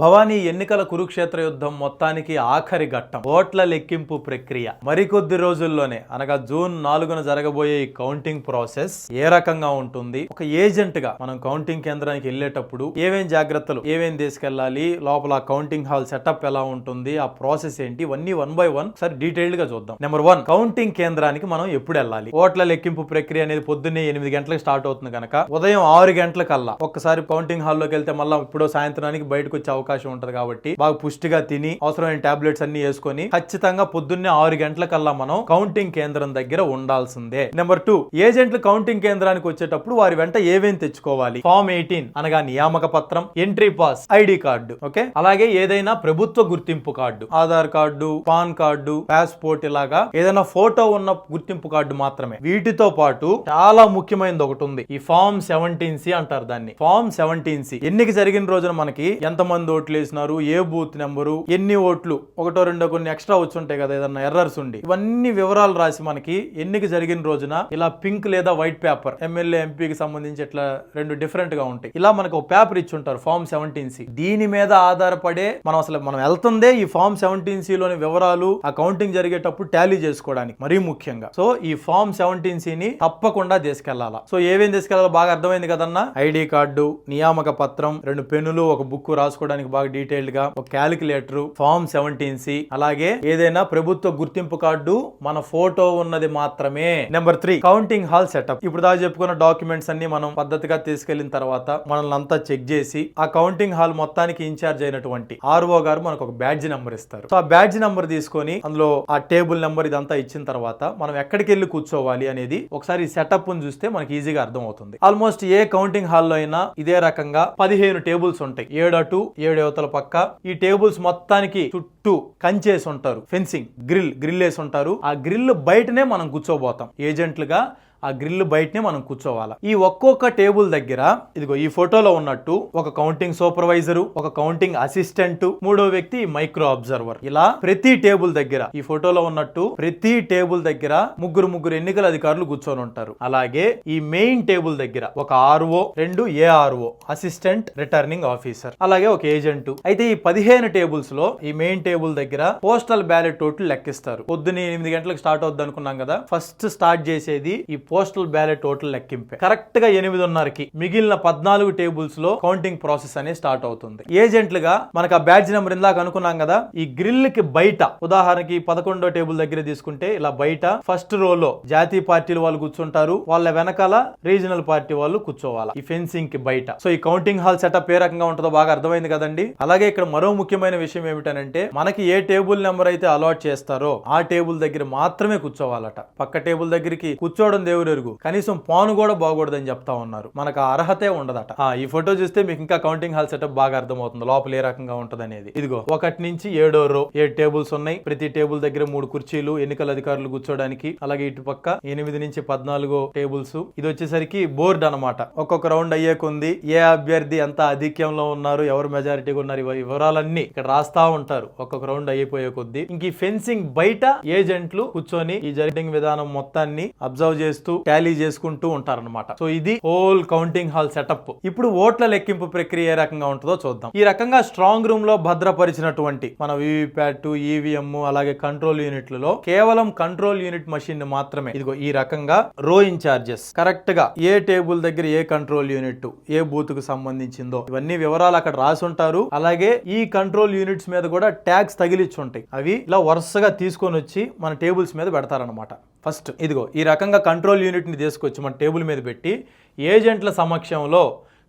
భవానీ ఎన్నికల కురుక్షేత్ర యుద్ధం మొత్తానికి ఆఖరి ఘట్టం. ఓట్ల లెక్కింపు ప్రక్రియ. మరికొద్ది రోజుల్లోనే అనగా జూన్ నాలుగున జరగబోయే ఈ కౌంటింగ్ ప్రాసెస్ ఏ రకంగా ఉంటుంది? ఒక ఏజెంట్గా మనం కౌంటింగ్ కేంద్రానికి వెళ్ళేటప్పుడు ఏమేం జాగ్రత్తలు ఏమేం తీసుకెళ్ళాలి లోపల కౌంటింగ్ హాల్ సెటప్ ఎలా ఉంటుంది ఆ ప్రాసెస్ ఏంటి ఇవన్నీ వన్ బై వన్ సరే డీటెయిల్డ్గా చూద్దాం. నెంబర్ వన్ కౌంటింగ్ కేంద్రానికి మనం ఎప్పుడు వెళ్ళాలి? ఓట్ల లెక్కింపు ప్రక్రియ అనేది పొద్దున్నే ఎనిమిది గంటలకు స్టార్ట్ అవుతుంది కనుక ఉదయం ఆరు గంటల కల్లా ఒక్కసారి కౌంటింగ్ హాల్లోకి వెళ్తే మళ్ళీ ఇప్పుడు సాయంత్రానికి బయటకు వచ్చే అవకాశం ఉంటది కాబట్టి బాగా పుష్టిగా తిని అవసరమైన టాబ్లెట్స్ అన్ని వేసుకొని ఖచ్చితంగా పొద్దున్నే ఆరు గంటల కల్లా మనం కౌంటింగ్ కేంద్రం దగ్గర ఉండాల్సిందే. నెంబర్ టూ ఏజెంట్లు కౌంటింగ్ కేంద్రానికి వచ్చేటప్పుడు వారి వెంట ఏమేం తెచ్చుకోవాలి? ఫామ్ ఎయిటీన్ అనగా నియామక పత్రం entry pass ID card okay అలాగే ఏదైనా ప్రభుత్వ గుర్తింపు card Aadhaar card PAN card passport ఇలాగా ఏదైనా ఫోటో ఉన్న గుర్తింపు కార్డు మాత్రమే. వీటితో పాటు చాలా ముఖ్యమైనది ఒకటి ఉంది. ఈ ఫామ్ సెవెంటీన్ సి అంటారు దాన్ని. ఫామ్ సెవెంటీన్ సి ఎన్నిక జరిగిన రోజున మనకి ఎంతమంది ఓట్లు వేసినారు ఏ బూత్ నెంబరు ఎన్ని ఓట్లు ఒకటో రెండో కొన్ని ఎక్స్ట్రా వచ్చి ఉంటాయి కదా ఏదన్నా ఎర్రర్స్ ఉండి. ఇవన్నీ వివరాలు రాసి మనకి ఎన్నిక జరిగిన రోజున ఇలా పింక్ లేదా వైట్ పేపర్ ఎమ్మెల్యే ఎంపీకి సంబంధించి ఇట్లా రెండు డిఫరెంట్గా ఉంటాయి. ఇలా మనకు ఒక పేపర్ ఇచ్చి ఉంటారు ఫామ్ సెవెంటీన్ సి. దీని మీద ఆధారపడే మనం అసలు మనం వెళ్తుందే ఈ ఫామ్ సెవెంటీన్ సి లోని వివరాలు ఆ కౌంటింగ్ జరిగేటప్పుడు టాలీ చేసుకోవడానికి మరీ ముఖ్యంగా. సో ఈ ఫామ్ సెవెంటీన్ సి ని తప్పకుండా తీసుకెళ్ళాలా సో ఏమేం తీసుకెళ్ళాలో బాగా అర్థమైంది కదన్నా? ఐడి కార్డు నియామక పత్రం రెండు పెన్నులు ఒక బుక్ రాసుకోవడానికి బాగా డీటెయిల్డ్గా ఒక క్యాలిక్యులేటర్ ఫామ్ సెవెంటీన్ సి అలాగే ఏదైనా ప్రభుత్వ గుర్తింపు కార్డు మన ఫోటో ఉన్నది మాత్రమే. Number three counting hall setup ఇప్పుడు దాకా చెప్పుకున్న డాక్యుమెంట్స్ అన్ని మనం పద్ధతిగా తీసుకెళ్ళిన తర్వాత మనల్ని అంతా చెక్ చేసి ఆ కౌంటింగ్ హాల్ మొత్తానికి ఇన్ఛార్జ్ అయినటువంటి ఆర్ఓ గారు మనకు ఒక బ్యాడ్జ్ నెంబర్ ఇస్తారు. సో ఆ బ్యాడ్జ్ నెంబర్ తీసుకొని అందులో ఆ టేబుల్ నెంబర్ ఇదంతా ఇచ్చిన తర్వాత మనం ఎక్కడికి వెళ్ళి కూర్చోవాలి అనేది ఒకసారి సెటప్ చూస్తే మనకి ఈజీగా అర్థం అవుతుంది ఆల్మోస్ట్ ఏ కౌంటింగ్ హాల్లో అయినా ఇదే రకంగా పదిహేను టేబుల్స్ ఉంటాయి. ఏడు అటు ఏడు యువతల పక్క ఈ టేబుల్స్ మొత్తానికి చుట్టూ కంచేసి ఉంటారు ఫెన్సింగ్ గ్రిల్ గ్రిల్ వేసి ఉంటారు ఆ గ్రిల్ బయటనే మనం కూర్చోబోతాం. ఏజెంట్లుగా ఆ గ్రిల్ బయటనే మనం కూర్చోవాలా. ఈ ఒక్కొక్క టేబుల్ దగ్గర ఇదిగో ఈ ఫోటోలో ఉన్నట్టు ఒక కౌంటింగ్ సూపర్వైజర్ ఒక కౌంటింగ్ అసిస్టెంట్ మూడో వ్యక్తి మైక్రో అబ్జర్వర్. ఇలా ప్రతి టేబుల్ దగ్గర ఈ ఫోటోలో ఉన్నట్టు ప్రతి టేబుల్ దగ్గర ముగ్గురు ముగ్గురు ఎన్నికల అధికారులు కూర్చొని ఉంటారు. అలాగే ఈ మెయిన్ టేబుల్ దగ్గర ఒక ఆర్ఓ రెండు ఏఆర్ఓ అసిస్టెంట్ రిటర్నింగ్ ఆఫీసర్ అలాగే ఒక ఏజెంట్. అయితే ఈ పదిహేను టేబుల్స్లో ఈ మెయిన్ టేబుల్ దగ్గర పోస్టల్ బ్యాలెట్ టోటల్ లెక్కిస్తారు. పొద్దున ఎనిమిది గంటలకు స్టార్ట్ అవుద్ది అనుకున్నాం కదా ఫస్ట్ స్టార్ట్ చేసేది ఈ పోస్టల్ బ్యాలెట్ ఓట్ల లెక్కింపే. కరెక్ట్గా ఎనిమిదిన్నరకి మిగిలిన పద్నాలుగు టేబుల్స్లో కౌంటింగ్ ప్రాసెస్ అనేది స్టార్ట్ అవుతుంది. ఏజెంట్లుగా మనకు ఆ బ్యాడ్జ్ నెంబర్ ఇందాక అనుకున్నాం కదా ఈ గ్రిల్కి బయట ఉదాహరణకి పదకొండో టేబుల్ దగ్గర తీసుకుంటే ఇలా బయట ఫస్ట్ రోలో జాతీయ పార్టీలు వాళ్ళు కూర్చుంటారు వాళ్ళ వెనకాల రీజనల్ పార్టీ వాళ్ళు కూర్చోవాలి ఈ ఫెన్సింగ్కి బయట. సో ఈ కౌంటింగ్ హాల్ సెటప్ ఏ రకంగా ఉంటుందో బాగా అర్థమైంది కదండి. అలాగే ఇక్కడ మరో ముఖ్యమైన విషయం ఏమిటనంటే మనకి ఏ టేబుల్ నెంబర్ అయితే అలాట్ చేస్తారో ఆ టేబుల్ దగ్గర మాత్రమే కూర్చోవాలట. పక్క టేబుల్ దగ్గరికి కూర్చోవడం దేవుడు ఎవరెరుగు? కనీసం పాను కూడా బాగూడదని చెప్తా ఉన్నారు. మనకు ఆ అర్హతే ఉండదట. ఆ ఈ ఫోటో చూస్తే మీకు ఇంకా కౌంటింగ్ హాల్ సెటప్ బాగా అర్థమవుతుంది. లోపల ఏ రకంగా ఉంటుంది అనేది ఇదిగో ఒకటి నుంచి ఏడో రో ఏడు టేబుల్స్ ఉన్నాయి. ప్రతి టేబుల్ దగ్గర మూడు కుర్చీలు ఎన్నికల అధికారులు కూర్చోడానికి. అలాగే ఇటు పక్క ఎనిమిది నుంచి పద్నాలుగో టేబుల్స్ ఇది వచ్చేసరికి బోర్డు అన్నమాట. ఒక్కొక్క రౌండ్ అయ్యే కొంది ఏ అభ్యర్థి ఎంత ఆధిక్యంలో ఉన్నారు ఎవరు మెజారిటీగా ఉన్నారు వివరాలన్నీ ఇక్కడ రాస్తా ఉంటారు. ఒక్కొక్క రౌండ్ అయిపోయే కొద్దీ. ఇంక ఈ ఫెన్సింగ్ బయట ఏజెంట్లు కూర్చొని ఈ జరిటింగ్ విధానం మొత్తాన్ని అబ్జర్వ్ చేస్తూ టాలీ చేసుకుంటూ ఉంటారన్నమాట. సో ఇది హోల్ కౌంటింగ్ హాల్ సెటప్. ఇప్పుడు ఓట్ల లెక్కింపు ప్రక్రియ ఏ రకంగా ఉంటుందో చూద్దాం. ఈ రకంగా స్ట్రాంగ్ రూమ్లో భద్రపరిచినటువంటి మన వివిప్యాట్ ఈవీఎం అలాగే కంట్రోల్ యూనిట్లలో కేవలం కంట్రోల్ యూనిట్ మషిన్ మాత్రమే ఇదిగో ఈ రకంగా రో ఇన్ఛార్జెస్ కరెక్ట్గా ఏ టేబుల్ దగ్గర ఏ కంట్రోల్ యూనిట్ ఏ బూత్కు సంబంధించిందో ఇవన్నీ వివరాలు అక్కడ రాసి ఉంటారు. అలాగే ఈ కంట్రోల్ యూనిట్స్ మీద కూడా ట్యాగ్స్ తగిలిచ్చి ఉంటాయి. అవి ఇలా వరుసగా తీసుకొని వచ్చి మన టేబుల్స్ మీద పెడతారనమాట ఫస్ట్ ఇదిగో ఈ రకంగా కంట్రోల్ యూనిట్ని తీసుకొచ్చి మన టేబుల్ మీద పెట్టి ఏజెంట్ల సమక్షంలో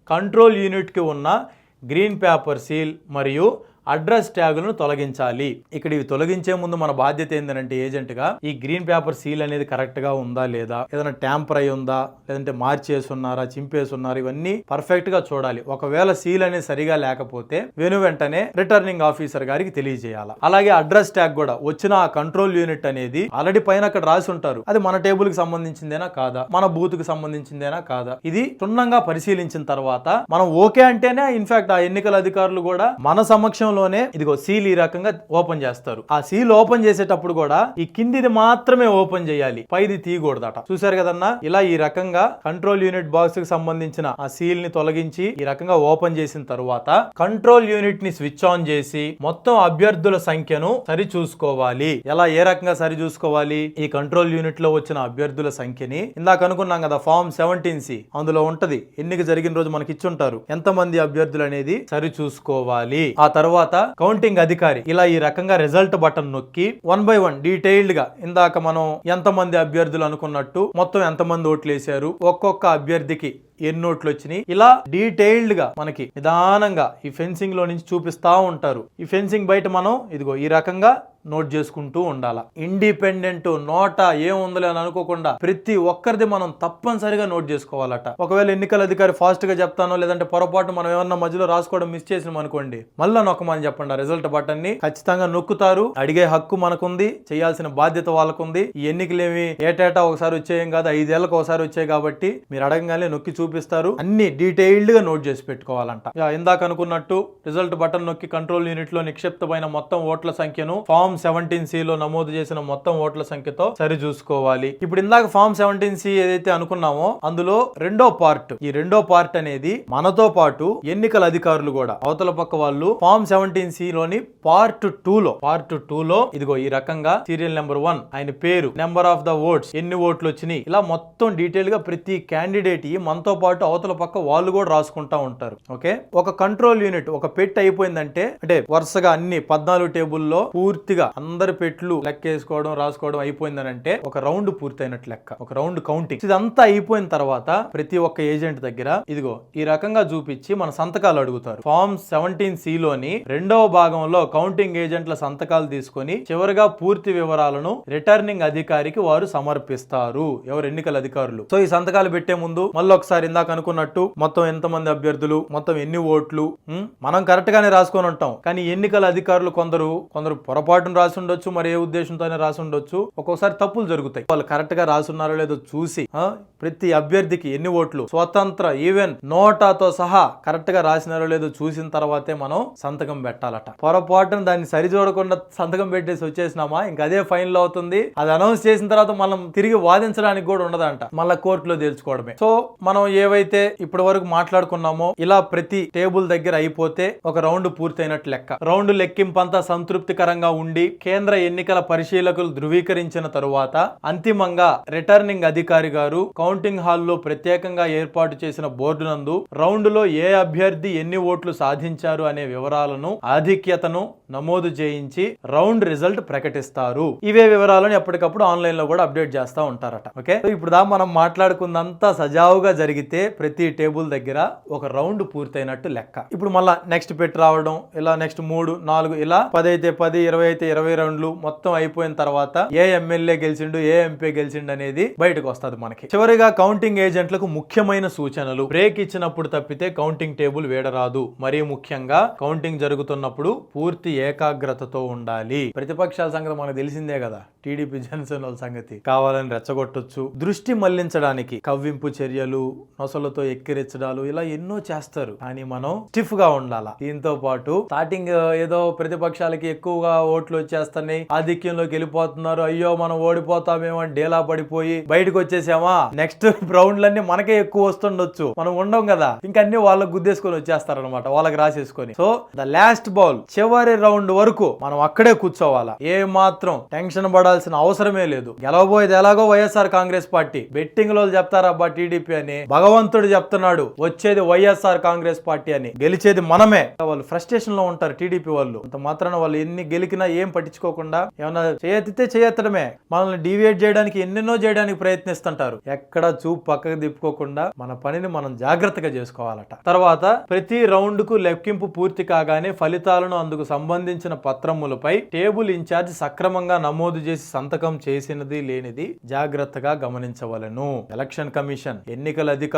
కంట్రోల్ యూనిట్కి ఉన్న గ్రీన్ పేపర్ సీల్ మరియు అడ్రస్ ట్యాగులను తొలగించాలి. ఇక్కడ ఇవి తొలగించే ముందు మన బాధ్యత ఏంటంటే ఏజెంట్గా ఈ గ్రీన్ పేపర్ సీల్ అనేది కరెక్ట్గా ఉందా లేదా? ఏదైనా ట్యాంపర్ అయి ఉందా? లేదంటే మార్చేసున్నారా చింపేసున్నారా చింపేసి ఇవన్నీ పర్ఫెక్ట్గా చూడాలి. ఒకవేళ సీల్ అనేది సరిగా లేకపోతే వెను వెంటనే రిటర్నింగ్ ఆఫీసర్ గారికి తెలియజేయాలి. అలాగే అడ్రస్ ట్యాగ్ కూడా వచ్చిన ఆ కంట్రోల్ యూనిట్ అనేది ఆల్రెడీ పైన అక్కడ రాసి ఉంటారు. అది మన టేబుల్కి సంబంధించిందేనా కాదా? మన బూత్కి సంబంధించిందేనా కాదా? ఇది క్షుణ్ణంగా పరిశీలించిన తర్వాత మనం ఓకే అంటేనే ఇన్ఫాక్ట్ ఆ ఎన్నికల అధికారులు కూడా మన సమక్షంలో సమయంలోనే ఇదిగో సీల్ ఈ రకంగా ఓపెన్ చేస్తారు. ఆ సీల్ ఓపెన్ చేసేటప్పుడు కూడా ఈ కిందిది మాత్రమే ఓపెన్ చేయాలి. పైది తీయకూడదట. చూసారు కదన్నా? ఇలా ఈ రకంగా కంట్రోల్ యూనిట్ బాక్స్కి సంబంధించిన ఆ సీల్ని తొలగించి ఈ రకంగా ఓపెన్ చేసిన తర్వాత కంట్రోల్ యూనిట్ని స్విచ్ ఆన్ చేసి మొత్తం అభ్యర్థుల సంఖ్యను సరి చూసుకోవాలి ఎలా ఏ రకంగా సరి చూసుకోవాలి ఈ కంట్రోల్ యూనిట్లో వచ్చిన అభ్యర్థుల సంఖ్యని ఇందాక అనుకున్నాం కదా ఫామ్ సెవెంటీన్ సి అందులో ఉంటది. ఎన్నిక జరిగిన రోజు మనకి ఇచ్చుంటారు ఎంత మంది అభ్యర్థులు అనేది సరి చూసుకోవాలి ఆ తర్వాత కౌంటింగ్ అధికారి ఇలా ఈ రకంగా రిజల్ట్ బటన్ నొక్కి వన్ బై వన్ డీటెయిల్డ్గా ఇందాక మనం ఎంతమంది అభ్యర్థులు అనుకున్నట్టు మొత్తం ఎంతమంది ఓట్లు వేశారు ఒక్కొక్క అభ్యర్థికి ఎన్ని నోట్లు వచ్చినాయి? ఇలా డీటెయిల్డ్గా మనకి నిదానంగా ఈ ఫెన్సింగ్లో నుంచి చూపిస్తా ఉంటారు. ఈ ఫెన్సింగ్ బయట మనం ఇదిగో ఈ రకంగా నోట్ చేసుకుంటూ ఉండాల. ఇండిపెండెంట్ నోట ఏముందలే అని అనుకోకుండా ప్రతి ఒక్కరిది మనం తప్పనిసరిగా నోట్ చేసుకోవాలట. ఒకవేళ ఎన్నికల అధికారి ఫాస్ట్గా చెప్తానో లేదంటే పొరపాటు మనం ఏమన్నా మధ్యలో రాసుకోవడం మిస్ చేసినాం అనుకోండి మళ్ళా నొక్కమని చెప్పండి. రిజల్ట్ బటన్ని ఖచ్చితంగా నొక్కుతారు. అడిగే హక్కు మనకుంది చేయాల్సిన బాధ్యత వాళ్ళకుంది. ఈ ఎన్నికలేమి ఏటేటా ఒకసారి వచ్చేయం కాదు ఐదేళ్ళకు ఒకసారి వచ్చాయి కాబట్టి మీరు అడగంగానే నొక్కి చూపి చూపిస్తారు. అన్ని డీటెయిల్డ్గా నోట్ చేసి పెట్టుకోవాలంట. ఇందాక అనుకున్నట్టు రిజల్ట్ బటన్ నొక్కి కంట్రోల్ యూనిట్లో నిక్షిప్తమైన మొత్తం ఓట్ల సంఖ్యను ఫామ్ సెవెంటీన్ సి లో నమోదు చేసిన మొత్తం ఓట్ల సంఖ్యతో సరి చూసుకోవాలి. ఇప్పుడు ఇందాక ఫామ్ సెవెంటీన్ సి ఏదైతే అనుకున్నామో అందులో రెండో పార్ట్ ఈ రెండో పార్ట్ అనేది మనతో పాటు ఎన్నికల అధికారులు కూడా అవతల పక్క వాళ్ళు ఫామ్ సెవెంటీన్ సి లోని పార్ట్ టూ లో పార్ట్ టూ లో ఇదిగో ఈ రకంగా సీరియల్ నెంబర్ వన్ ఆయన పేరు నెంబర్ ఆఫ్ ద ఓట్స్ ఎన్ని ఓట్లు వచ్చినాయి ఇలా మొత్తం డీటెయిల్గా ప్రతి క్యాండిడేట్ మనతో పాటు అవతల పక్క వాళ్ళు కూడా రాసుకుంటా ఉంటారు. ఓకే? ఒక కంట్రోల్ యూనిట్ ఒక పెట్ అయిపోయిందంటే అంటే వరుసగా అన్ని పద్నాలుగు టేబుల్లో పూర్తిగా అందరి పెట్లు లెక్కేసుకోవడం రాసుకోవడం అయిపోయిందని అంటే ఒక రౌండ్ పూర్తయినట్టు లెక్క ఒక రౌండ్ కౌంటింగ్ ఇదంతా అయిపోయిన తర్వాత ప్రతి ఒక్క ఏజెంట్ దగ్గర ఇదిగో ఈ రకంగా చూపించి మన సంతకాలు అడుగుతారు. ఫామ్ సెవెంటీన్ సి లోని రెండవ భాగంలో కౌంటింగ్ ఏజెంట్ల సంతకాలు తీసుకొని చివరిగా పూర్తి వివరాలను రిటర్నింగ్ అధికారికి వారు సమర్పిస్తారు. ఎవరు? ఎన్నికల అధికారులు. సో ఈ సంతకాలు పెట్టే ముందు మళ్ళీ ఒకసారి ఇందాక అనుకున్నట్టు మొత్తం ఎంత మంది అభ్యర్థులు మొత్తం ఎన్ని ఓట్లు మనం కరెక్ట్ గానే రాసుకొని ఉంటాం. కానీ ఎన్నికల అధికారులు కొందరు కొందరు పొరపాటును రాసి ఉండొచ్చు మరి ఏ ఉద్దేశంతోనే రాసి ఉండొచ్చు. ఒక్కోసారి తప్పులు జరుగుతాయి. వాళ్ళు కరెక్ట్గా రాసున్నారో లేదో చూసి ప్రతి అభ్యర్థికి ఎన్ని ఓట్లు స్వతంత్ర ఈవెన్ నోటాతో సహా కరెక్ట్గా రాసినారో లేదో చూసిన తర్వాతే మనం సంతకం పెట్టాలట. పొరపాటున దాన్ని సరిచూడకుండా సంతకం పెట్టేసి వచ్చేసినామా? ఇంకా అదే ఫైన్లో అవుతుంది. అది అనౌన్స్ చేసిన తర్వాత మనం తిరిగి వాదించడానికి కూడా ఉండదంట. మళ్ళీ కోర్టులో తేల్చుకోవడమే. సో మనం ఏవైతే ఇప్పటి వరకు మాట్లాడుకున్నామో ఇలా ప్రతి టేబుల్ దగ్గర అయిపోతే ఒక రౌండ్ పూర్తయినట్టు లెక్క. రౌండ్ లెక్కింపంతా సంతృప్తికరంగా ఉండి కేంద్ర ఎన్నికల పరిశీలకులు ధృవీకరించిన తరువాత అంతిమంగా రిటర్నింగ్ అధికారి గారు కౌంటింగ్ హాల్లో ప్రత్యేకంగా ఏర్పాటు చేసిన బోర్డు నందు రౌండ్లో ఏ అభ్యర్థి ఎన్ని ఓట్లు సాధించారు అనే వివరాలను ఆధిక్యతను నమోదు చేయించి రౌండ్ రిజల్ట్ ప్రకటిస్తారు. ఇవే వివరాలను ఎప్పటికప్పుడు ఆన్లైన్లో కూడా అప్డేట్ చేస్తూ ఉంటారట. ఓకే? ఇప్పుడు దా మనం మాట్లాడుకున్నంత సజావుగా జరిగింది తిరిగితే ప్రతి టేబుల్ దగ్గర ఒక రౌండ్ పూర్తయినట్టు లెక్క. ఇప్పుడు మళ్ళా నెక్స్ట్ పెట్టి రావడం ఇలా నెక్స్ట్ మూడు నాలుగు ఇలా పది అయితే పది ఇరవై అయితే ఇరవై రౌండ్లు మొత్తం అయిపోయిన తర్వాత ఏ ఎమ్మెల్యే గెలిచిండు ఏ ఎంపీ గెలిచిండు అనేది బయటకు వస్తుంది మనకి. చివరిగా కౌంటింగ్ ఏజెంట్లకు ముఖ్యమైన సూచనలు. బ్రేక్ ఇచ్చినప్పుడు తప్పితే కౌంటింగ్ టేబుల్ వేడరాదు. మరీ ముఖ్యంగా కౌంటింగ్ జరుగుతున్నప్పుడు పూర్తి ఏకాగ్రతతో ఉండాలి. ప్రతిపక్షాల సంగతి మనకు తెలిసిందే కదా. టీడీపీ జనసేన వాళ్ళ సంగతి. కావాలని రెచ్చగొట్టొచ్చు. దృష్టి మళ్ళించడానికి కవ్వింపు చర్యలు నొసలతో ఎక్కిరించడాలు ఇలా ఎన్నో చేస్తారు. కానీ మనం స్టిఫ్గా ఉండాల? దీంతో పాటు స్టార్టింగ్ ఏదో ప్రతిపక్షాలకి ఎక్కువగా ఓట్లు వచ్చేస్తున్నాయి. ఆధిక్యంలోకి వెళ్ళిపోతున్నారు. అయ్యో మనం ఓడిపోతామేమో అని డేలా పడిపోయి బయటకు వచ్చేసామా? నెక్స్ట్ రౌండ్లన్నీ మనకే ఎక్కువ వస్తుండొచ్చు. మనం ఉండం కదా? ఇంకా అన్ని వాళ్ళకి గుద్దేసుకొని వచ్చేస్తారనమాట వాళ్ళకి రాసేసుకొని. సో ద లాస్ట్ బాల్ చివరి రౌండ్ వరకు మనం అక్కడే కూర్చోవాలా? ఏ మాత్రం టెన్షన్ పడాల్సిన అవసరమే లేదు. గెలవబోయేది ఎలాగో వైఎస్ఆర్ కాంగ్రెస్ పార్టీ. బెట్టింగ్లో చెప్తారబ్బా టీడీపీ అని? భగవంతుడు చెప్తున్నాడు వచ్చేది వైఎస్ఆర్ కాంగ్రెస్ పార్టీ అని. గెలిచేది మనమే. వాళ్ళు ఫ్రస్ట్రేషన్లో ఉంటారు టీడీపీ వాళ్ళు. అంత మాత్రాన వాళ్ళు ఎన్ని గెలికినా ఏం పట్టించుకోకుండా ఏమన్నా చేయెత్తితే చేయెత్తడమే మనల్ని డివియేట్ చేయడానికి ఎన్నెన్నో చేయడానికి ప్రయత్నిస్తుంటారు. ఎక్కడ చూపు పక్కకు తిప్పుకోకుండా మన పనిని మనం జాగ్రత్తగా చేసుకోవాలట. తర్వాత ప్రతి రౌండ్కు లెక్కింపు పూర్తి కాగానే ఫలితాలను అందుకు సంబంధించిన పత్రములపై టేబుల్ ఇన్ఛార్జ్ సక్రమంగా నమోదు చేసి సంతకం చేసినది లేనిది జాగ్రత్తగా గమనించవలెను. ఎలక్షన్ కమిషన్ ఎన్నికల అధికారులు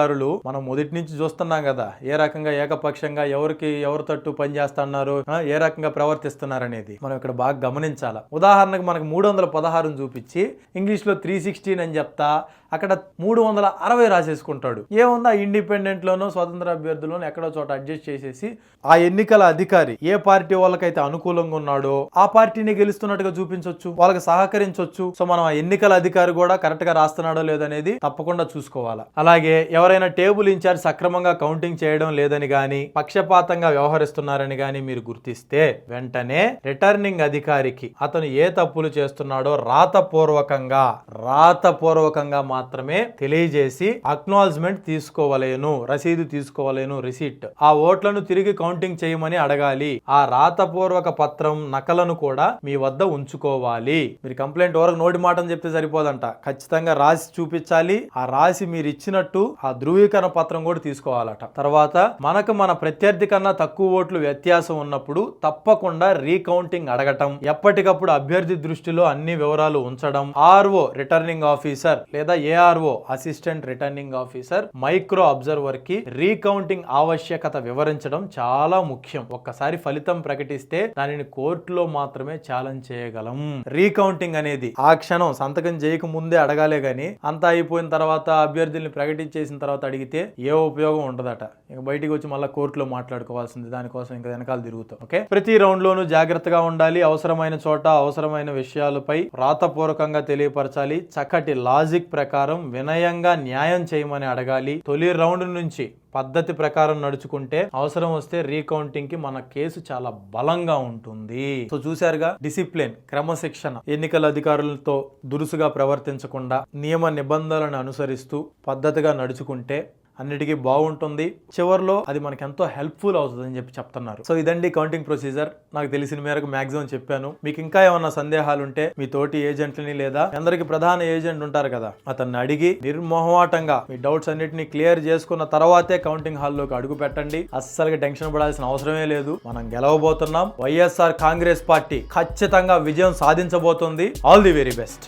మనం మొదటి నుంచి చూస్తున్నాం కదా ఏ రకంగా ఏకపక్షంగా ఎవరికి ఎవరి తట్టు పనిచేస్తున్నారు ఏ రకంగా ప్రవర్తిస్తున్నారు అనేది మనం ఇక్కడ బాగా గమనించాలి. ఉదాహరణకు మనకు మూడు వందల పదహారుని చూపించి ఇంగ్లీష్లో త్రీ సిక్స్టీన్ అని చెప్తా అక్కడ మూడు వందల అరవై రాసేసుకుంటాడు. ఏముందా? ఇండిపెండెంట్లోనో స్వతంత్ర అభ్యర్థులను ఎక్కడో చోట అడ్జస్ట్ చేసేసి ఆ ఎన్నికల అధికారి ఏ పార్టీ వాళ్ళకైతే అనుకూలంగా ఉన్నాడో ఆ పార్టీని గెలుస్తున్నట్టుగా చూపించవచ్చు వాళ్ళకి సహకరించవచ్చు సో మనం ఆ ఎన్నికల అధికారి కూడా కరెక్ట్గా రాస్తున్నాడో లేదనేది తప్పకుండా చూసుకోవాలి. అలాగే ఎవరైనా టేబుల్ ఇన్ఛార్జ్ సక్రమంగా కౌంటింగ్ చేయడం లేదని గాని పక్షపాతంగా వ్యవహరిస్తున్నారని గాని మీరు గుర్తిస్తే వెంటనే రిటర్నింగ్ అధికారికి అతను ఏ తప్పులు చేస్తున్నాడో రాతపూర్వకంగా రాతపూర్వకంగా మాత్రం మాత్రమే తెలియజేసి అక్నాలజ్మెంట్ తీసుకోవలేను రసీదు తీసుకోవలేను రిసీట్ ఆ ఓట్లను తిరిగి కౌంటింగ్ చేయమని అడగాలి. ఆ రాతపూర్వక పత్రం నకలను కూడా మీ వద్ద ఉంచుకోవాలి. మీరు కంప్లైంట్ వరకు నోటి మాటను చెప్తే సరిపోదంట. ఖచ్చితంగా రాసి చూపించాలి. ఆ రాసి మీరు ఇచ్చినట్టు ఆ ధృవీకరణ పత్రం కూడా తీసుకోవాలట. తర్వాత మనకు మన ప్రత్యర్థి కన్నా తక్కువ ఓట్లు వ్యత్యాసం ఉన్నప్పుడు తప్పకుండా రీకౌంటింగ్ అడగటం ఎప్పటికప్పుడు అభ్యర్థి దృష్టిలో అన్ని వివరాలు ఉంచడం ఆర్ఓ రిటర్నింగ్ ఆఫీసర్ లేదా ARO assistant returning officer micro అబ్జర్వర్కి recounting ఆవశ్యకత వివరించడం చాలా ముఖ్యం. ఒక్కసారి ఫలితం ప్రకటిస్తే దానిని కోర్టులో మాత్రమే ఛాలెంజ్ చేయగలం. రీకౌంటింగ్ అనేది ఆ క్షణం సంతకం చేయక ముందే అడగాలే గాని అంతా అయిపోయిన తర్వాత అభ్యర్థుల్ని ప్రకటించేసిన తర్వాత అడిగితే ఏ ఉపయోగం ఉండదట. ఇక బయటికి వచ్చి మళ్ళీ కోర్టులో మాట్లాడుకోవాల్సింది. దానికోసం ఇంకా వెనకాల తిరుగుతాం. ఓకే? ప్రతి రౌండ్ లోనూ జాగ్రత్తగా ఉండాలి. అవసరమైన చోట అవసరమైన విషయాలపై రాతపూర్వకంగా తెలియపరచాలి. చక్కటి లాజిక్ ప్రకారం వినయంగా న్యాయం చేయమని అడగాలి. తొలి రౌండ్ నుంచి పద్ధతి ప్రకారం నడుచుకుంటే అవసరం వస్తే రీకౌంటింగ్కి మన కేసు చాలా బలంగా ఉంటుంది. సో చూశారుగా డిసిప్లిన్ క్రమశిక్షణ ఎన్నికల అధికారులతో దురుసుగా ప్రవర్తించకుండా నియమ నిబంధనలను అనుసరిస్తూ పద్ధతిగా నడుచుకుంటే అన్నిటికీ బాగుంటుంది. చివరిలో అది మనకి ఎంతో హెల్ప్ఫుల్ అవుతుంది అని చెప్పి చెప్తున్నారు. సో ఇదండి కౌంటింగ్ ప్రొసీజర్. నాకు తెలిసిన మేరకు మాక్సిమం చెప్పాను. మీకు ఇంకా ఏమైనా సందేహాలు ఉంటే మీ తోటి ఏజెంట్లని లేదా అందరికి ప్రధాన ఏజెంట్ ఉంటారు కదా అతన్ని అడిగి నిర్మోహమాటంగా మీ డౌట్స్ అన్నిటిని క్లియర్ చేసుకున్న తర్వాతే కౌంటింగ్ హాల్లోకి అడుగు పెట్టండి. అస్సలుగా టెన్షన్ పడాల్సిన అవసరమే లేదు. మనం గెలవబోతున్నాం. వైఎస్ఆర్ కాంగ్రెస్ పార్టీ ఖచ్చితంగా విజయం సాధించబోతుంది. All the very best.